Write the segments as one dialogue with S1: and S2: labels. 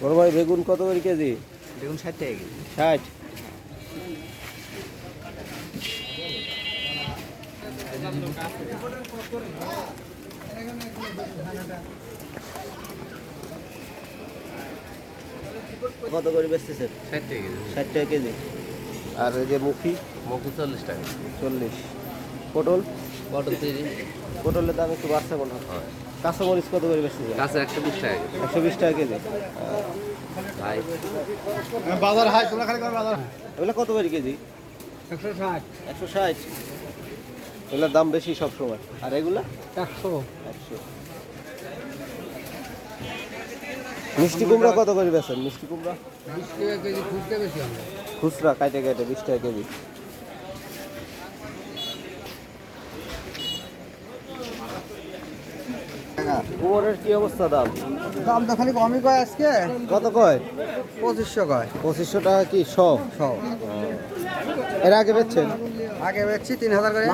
S1: বড় ভাই বেগুন কত করে কেজি?
S2: দেখুন ষাট টাকা কেজি।
S1: ষাট? কত করে বেচতেছেন?
S2: ষাট টাকা কেজি।
S1: ষাট টাকা কেজি। আর এই যে মুখি
S2: মকু চল্লিশ টাকা।
S1: চল্লিশ। পটল?
S2: পটল তৈরি।
S1: পটলের দাম একটু বাড়ছে মনে হয়।
S2: হয়।
S1: কাঁচামরিচ কত করে বেচতেছেন
S2: কাছে একশো বিশ টাকা
S1: একশো বিশ টাকা কেজি।
S2: ভাই।
S3: বাজার হাই তোলা খালি বাজার
S1: এগুলো কত করে কেজি?
S3: একশো ষাট।
S1: একশো ষাট। এগুলোর দাম বেশি সব সময় আর এগুলা?
S3: একশো।
S1: একশো। মিষ্টি কুমড়া কত করে বেছেন মিষ্টি কুমড়া?
S3: বিশ টাকা কেজি খুঁজতে বেশি
S1: খুচরা কাটে কাটে বিশ টাকা কেজি। কুমড়ের কি অবস্থা দাম?
S3: দাম তো খালি কমই কয় আজকে?
S1: কত কয়?
S3: পঁচিশশো কয়।
S1: পঁচিশশো টাকা কি? সব?
S3: সব।
S1: এর আগে বেচছেন?
S3: আগে বেচছি তিন হাজার করে।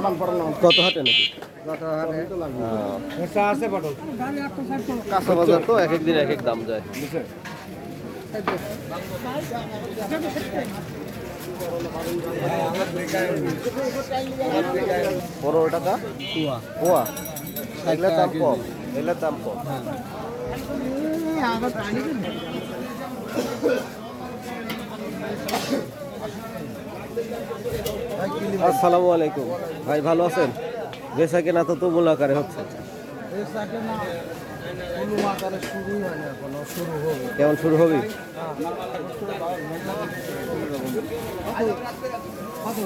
S1: কত হাটে নাকি?
S3: কত হারে আছে পটল।
S1: কাঁচা বাজার তো এক এক দিন এক এক দাম যায়। পনেরো টাকা? পোয়া। এগুলোর দাম কম। দাম কম। আসসালামু আলাইকুম। ভাই ভালো আছেন? বেচা কেনা তো তুমুল আকারে হচ্ছে।
S3: হয় না
S1: কেমন শুরু হবে?
S3: কত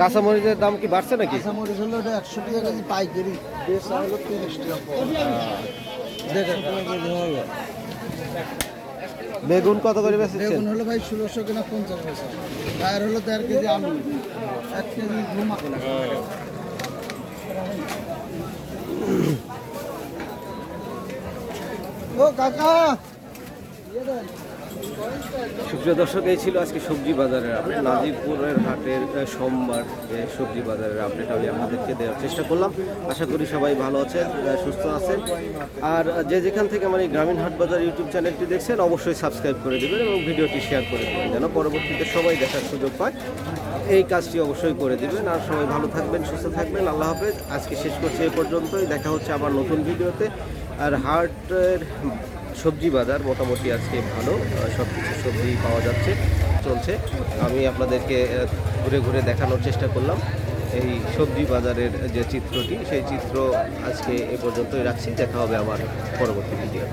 S1: কাঁচামরিচের দাম কি বাড়ছে নাকি?
S3: কাঁচামরিচ হলো ওটা একশো টাকা কেজি পাইকারি। বেচা হলো তিরিশ টাকা
S1: বেগুন কত করে বেচেছেন?
S3: বেগুন হলো ভাই ষোলোশো কিনা পঞ্চাশ পয়সা। গায়ের হলো দেড় কেজি আলু। এক কেজি ঘুমা। ও কাকা!
S1: সুপ্রিয় দর্শক, এই ছিল আজকে সবজি বাজারের আপডেট। নাজিরপুরের হাটের সোমবার যে সবজি বাজারের আপডেট আমি আপনাদেরকে দেওয়ার চেষ্টা করলাম। আশা করি সবাই ভালো আছেন সুস্থ আছেন। আর যে যেখান থেকে আমার এই গ্রামীণ হাট বাজার ইউটিউব চ্যানেলটি দেখছেন, অবশ্যই সাবস্ক্রাইব করে দেবেন এবং ভিডিওটি শেয়ার করে দেবেন, যেন পরবর্তীতে সবাই দেখার সুযোগ পায়। এই কাজটি অবশ্যই করে দিবেন। আর সবাই ভালো থাকবেন, সুস্থ থাকবেন। আল্লাহ হাফেজ। আজকে শেষ করছি এ পর্যন্তই। দেখা হচ্ছে আবার নতুন ভিডিওতে। আর হাটের সবজি বাজার মোটামুটি আজকে ভালো সব কিছু সবজি পাওয়া যাচ্ছে, চলছে। আমি আপনাদেরকে ঘুরে ঘুরে দেখানোর চেষ্টা করলাম। এই সবজি বাজারের যে চিত্রটি, সেই চিত্র আজকে এ পর্যন্তই রাখছি। দেখা হবে আমার পরবর্তী ভিডিও